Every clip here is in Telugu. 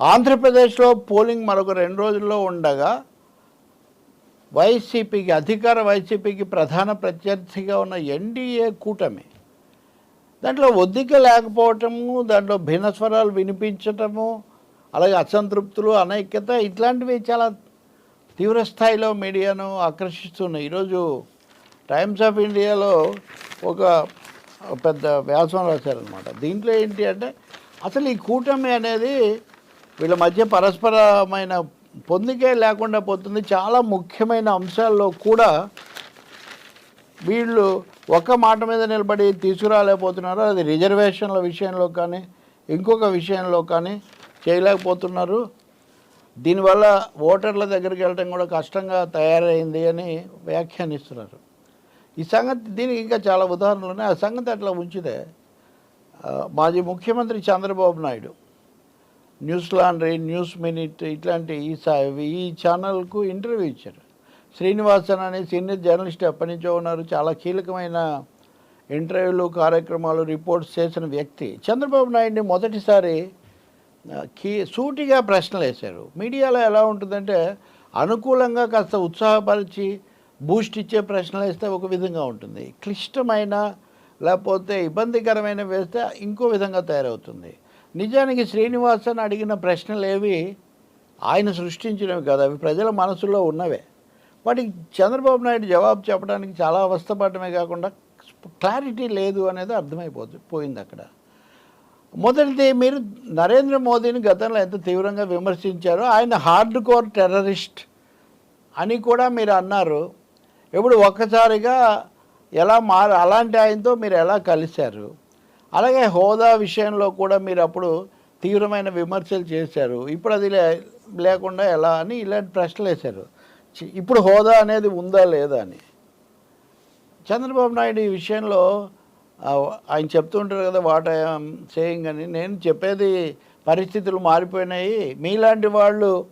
ఆంధ్రప్రదేశ్లో పోలింగ్ మరొక రెండు రోజుల్లో ఉండగా వైసీపీకి అధికార వైసీపీకి ప్రధాన ప్రత్యర్థిగా ఉన్న ఎన్డీఏ కూటమి. దాంట్లో ఒద్దిక లేకపోవటము దాంట్లో భిన్నస్వరాలు వినిపించటము అలాగే అసంతృప్తులు అనైక్యత ఇట్లాంటివి చాలా తీవ్రస్థాయిలో మీడియాను ఆకర్షిస్తున్నాయి. ఈరోజు టైమ్స్ ఆఫ్ ఇండియాలో ఒక పెద్ద వ్యాసం రాశారనమాట దీంట్లో ఏంటి అంటే అసలు ఈ కూటమి అనేది వీళ్ళ మధ్య పరస్పరమైన పొందికే లేకుండా పోతుంది. చాలా ముఖ్యమైన అంశాల్లో కూడా వీళ్ళు ఒక్క మాట మీద నిలబడి తీసుకురాలేకపోతున్నారు. అది రిజర్వేషన్ల విషయంలో కానీ ఇంకొక విషయంలో కానీ చేయలేకపోతున్నారు. దీనివల్ల ఓటర్ల దగ్గరికి వెళ్ళడం కూడా కష్టంగా తయారైంది అని వ్యాఖ్యానిస్తున్నారు. ఈ సంగతి దీనికి ఇంకా చాలా ఉదాహరణలు ఉన్నాయి. ఆ సంగతి అట్లా ఉంచితే మాజీ ముఖ్యమంత్రి Chandrababu Naidu Newslaundry News Minute ఇట్లాంటి ఈ ఈ ఛానల్కు ఇంటర్వ్యూ ఇచ్చారు. శ్రీనివాసన్ అనే సీనియర్ జర్నలిస్ట్ ఎప్పటి నుంచో ఉన్నారు. చాలా కీలకమైన ఇంటర్వ్యూలు కార్యక్రమాలు రిపోర్ట్స్ చేసిన వ్యక్తి. చంద్రబాబు నాయుడిని మొదటిసారి కీ సూటిగా ప్రశ్నలు వేశారు మీడియాలో ఎలా ఉంటుందంటే అనుకూలంగా కాస్త ఉత్సాహపరిచి బూస్ట్ ఇచ్చే ప్రశ్నలు వేస్తే ఒక విధంగా ఉంటుంది. క్లిష్టమైన లేకపోతే ఇబ్బందికరమైన వేస్తే ఇంకో విధంగా తయారవుతుంది. నిజానికి శ్రీనివాసన్ అడిగిన ప్రశ్నలు ఏవి ఆయన సృష్టించినవి కాదు అవి ప్రజల మనసులో ఉన్నవే. వాటికి చంద్రబాబు నాయుడు జవాబు చెప్పడానికి చాలా అవస్థపడమే కాకుండా క్లారిటీ లేదు అనేది అర్థమైపోతుంది పోయింది అక్కడ. మొదటిది మీరు నరేంద్ర మోదీని గతంలో ఎంత తీవ్రంగా విమర్శించారో ఆయన హార్డ్ కోర్ టెర్రరిస్ట్ అని కూడా మీరు అన్నారు. ఇప్పుడు ఒక్కసారిగా ఎలా మారు అలాంటి ఆయనతో మీరు ఎలా కలిశారు? అలాగే హోదా విషయంలో కూడా మీరు అప్పుడు తీవ్రమైన విమర్శలు చేశారు. ఇప్పుడు అది లే- లేకుండా ఎలా అని ఇలాంటి ప్రశ్నలు వేశారు. ఇప్పుడు హోదా అనేది ఉందా లేదా అని. చంద్రబాబు నాయుడు ఈ విషయంలో ఆయన చెప్తుంటారు కదా వాట్ ఐఎమ్ సేయింగ్ అని. నేను చెప్పేది పరిస్థితులు మారిపోయినాయి. మీలాంటి వాళ్ళు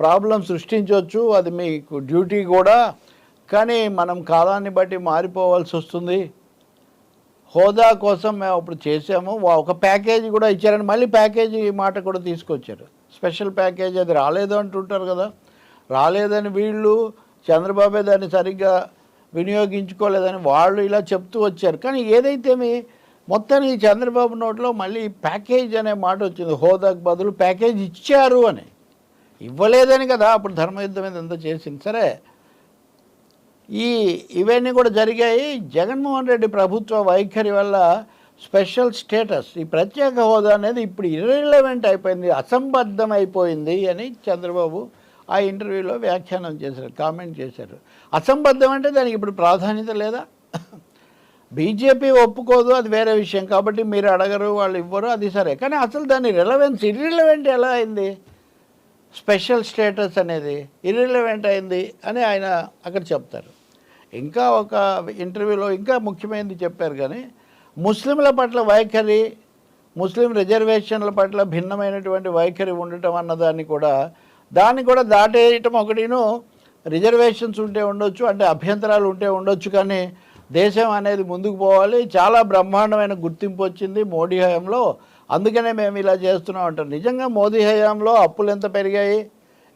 ప్రాబ్లం సృష్టించవచ్చు అది మీకు డ్యూటీ కూడా. కానీ మనం కాలాన్ని బట్టి మారిపోవాల్సి వస్తుంది. హోదా కోసం మేము అప్పుడు చేసాము ఒక ప్యాకేజీ కూడా ఇచ్చారని మళ్ళీ ప్యాకేజీ మాట కూడా తీసుకొచ్చారు. స్పెషల్ ప్యాకేజీ అది రాలేదు అంటుంటారు కదా. రాలేదని వీళ్ళు చంద్రబాబే దాన్ని సరిగ్గా వినియోగించుకోలేదని వాళ్ళు ఇలా చెప్తూ వచ్చారు. కానీ ఏదైతే మీ మొత్తానికి చంద్రబాబు నోట్లో మళ్ళీ ప్యాకేజ్ అనే మాట వచ్చింది. హోదాకు బదులు ప్యాకేజ్ ఇచ్చారు అని. ఇవ్వలేదని కదా అప్పుడు ధర్మయుద్ధం మీద ఎంత చేసింది. సరే ఈ ఇవన్నీ కూడా జరిగాయి. జగన్మోహన్ రెడ్డి ప్రభుత్వ వైఖరి వల్ల స్పెషల్ స్టేటస్ ఈ ప్రత్యేక హోదా అనేది ఇప్పుడు ఇర్రిలవెంట్ అయిపోయింది అసంబద్ధం అయిపోయింది అని చంద్రబాబు ఆ ఇంటర్వ్యూలో వ్యాఖ్యానం చేశారు కామెంట్ చేశారు. అసంబద్ధం అంటే దానికి ఇప్పుడు ప్రాధాన్యత లేదా? బీజేపీ ఒప్పుకోదు అది వేరే విషయం. కాబట్టి మీరు అడగరు వాళ్ళు ఇవ్వరు అది సరే. కానీ అసలు దాని రిలవెన్స్ ఇర్రిలవెంట్ ఎలా అయింది? స్పెషల్ స్టేటస్ అనేది ఇర్రిలవెంట్ అయింది అని ఆయన అక్కడ చెప్తారు. ఇంకా ఒక ఇంటర్వ్యూలో ఇంకా ముఖ్యమైనది చెప్పారు కానీ ముస్లింల పట్ల వైఖరి ముస్లిం రిజర్వేషన్ల పట్ల భిన్నమైనటువంటి వైఖరి ఉండటం అన్నదాన్ని కూడా దాన్ని కూడా దాటేయటం ఒకటిను రిజర్వేషన్స్ ఉంటే ఉండొచ్చు అంటే అభ్యంతరాలు ఉంటే ఉండొచ్చు కానీ దేశం అనేది ముందుకు పోవాలి. చాలా బ్రహ్మాండమైన గుర్తింపు వచ్చింది మోడీ హయాంలో. అందుకనే మేము ఇలా చేస్తున్నాం అంటారు. నిజంగా మోదీ హయాంలో అప్పులు ఎంత పెరిగాయి?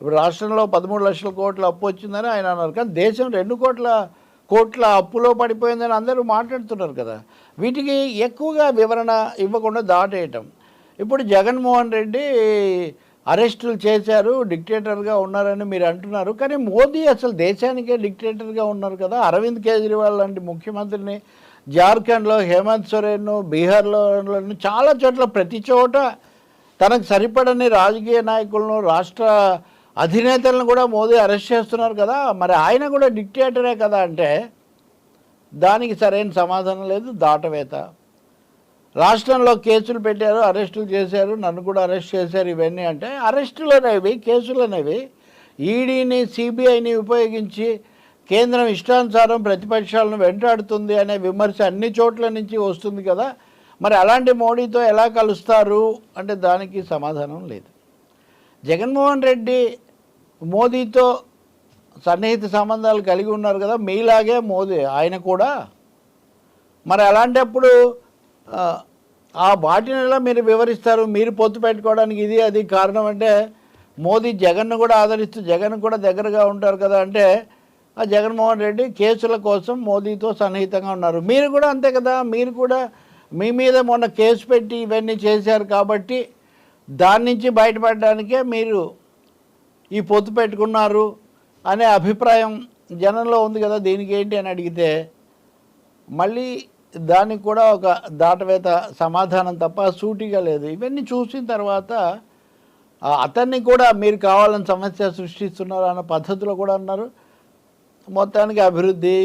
ఇప్పుడు రాష్ట్రంలో పదమూడు లక్షల కోట్ల అప్పు వచ్చిందని ఆయన అన్నారు. కానీ దేశం రెండు కోట్ల కోట్ల అప్పులో పడిపోయిందని అందరూ మాట్లాడుతున్నారు కదా. వీటికి ఎక్కువగా వివరణ ఇవ్వకుండా దాటేయటం. ఇప్పుడు జగన్మోహన్ రెడ్డి అరెస్టులు చేశారు డిక్టేటర్గా ఉన్నారని మీరు అంటున్నారు. కానీ మోదీ అసలు దేశానికే డిక్టేటర్గా ఉన్నారు కదా. అరవింద్ కేజ్రీవాల్ లాంటి ముఖ్యమంత్రిని జార్ఖండ్లో హేమంత్ సోరెన్ బీహార్లో చాలా చోట్ల ప్రతి చోట తనకు సరిపడని రాజకీయ నాయకులను రాష్ట్ర అధినేతలను కూడా మోదీ అరెస్ట్ చేస్తున్నారు కదా మరి ఆయన కూడా డిక్టేటరే కదా అంటే దానికి సరైన సమాధానం లేదు దాటవేత. రాష్ట్రంలో కేసులు పెట్టారు అరెస్టులు చేశారు నన్ను కూడా అరెస్ట్ చేశారు ఇవన్నీ అంటే అరెస్టులు అనేవి కేసులు అనేవి ఈడీని సిబిఐని ఉపయోగించి కేంద్రం ఇష్టానుసారం ప్రతిపక్షాలను వెంటాడుతుంది అనే విమర్శ అన్ని చోట్ల నుంచి వస్తుంది కదా. మరి అలాంటి మోడీతో ఎలా కలుస్తారు? అంటే దానికి సమాధానం లేదు. జగన్మోహన్ రెడ్డి మోదీతో సన్నిహిత సంబంధాలు కలిగి ఉన్నారు కదా మీలాగే మోదీ ఆయన కూడా. మరి అలాంటప్పుడు ఆ, ఆ వాటిని ఎలా మీరు వివరిస్తారు? మీరు పొత్తు పెట్టుకోవడానికి ఇది అది కారణం అంటే మోదీ జగన్ను కూడా ఆదరిస్తూ జగన్ కూడా దగ్గరగా ఉంటారు కదా అంటే ఆ జగన్మోహన్ రెడ్డి కేసుల కోసం మోదీతో సన్నిహితంగా ఉన్నారు. మీరు కూడా అంతే కదా మీరు కూడా మీ మీద మొన్న కేసు పెట్టి ఇవన్నీ చేశారు కాబట్టి దాని నుంచి బయటపడడానికే మీరు ఈ పొత్తు పెట్టుకున్నారు అనే అభిప్రాయం జనంలో ఉంది కదా దీనికి ఏంటి అని అడిగితే మళ్ళీ దానికి కూడా ఒక దాటవేత సమాధానం తప్ప సూటిగా లేదు. ఇవన్నీ చూసిన తర్వాత అతన్ని కూడా మీరు కావాలని సమస్య సృష్టిస్తున్నారు అన్న పద్ధతిలో కూడా అన్నారు మొత్తానికి అభివృద్ధి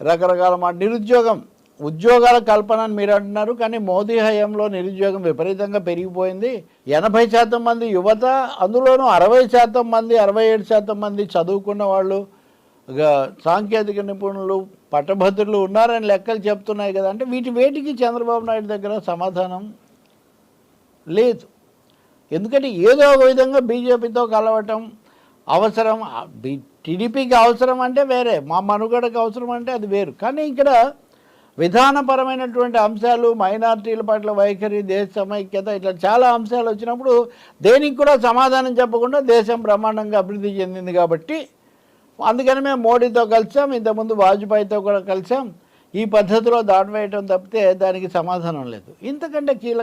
రకరకాల మాట నిరుద్యోగం ఉద్యోగాల కల్పన అని మీరు అంటున్నారు కానీ మోదీ హయాంలో నిరుద్యోగం విపరీతంగా పెరిగిపోయింది. ఎనభై శాతం మంది యువత అందులోనూ అరవై శాతం మంది అరవై ఏడు శాతం మంది చదువుకున్న వాళ్ళు సాంకేతిక నిపుణులు పట్టభద్రులు ఉన్నారని లెక్కలు చెప్తున్నాయి కదా. అంటే వీటి వేటికి చంద్రబాబు నాయుడు దగ్గర సమాధానం లేదు. ఎందుకంటే ఏదో ఒక విధంగా బీజేపీతో కలవటం అవసరం. టీడీపీకి అవసరం అంటే వేరే మా మనుగడకు అవసరం అంటే అది వేరు. కానీ ఇక్కడ విధానపరమైనటువంటి అంశాలు మైనార్టీల పట్ల వైఖరి దేశ సమైక్యత ఇట్లా చాలా అంశాలు వచ్చినప్పుడు దేనికి కూడా సమాధానం చెప్పకుండా దేశం బ్రహ్మాండంగా అభివృద్ధి చెందింది కాబట్టి అందుకని మేము మోడీతో కలిసాం ఇంతకుముందు వాజ్పేయితో కూడా కలిసాం. ఈ పద్ధతిలో దాటవేయటం తప్పితే దానికి సమాధానం లేదు. ఇంతకంటే కీలక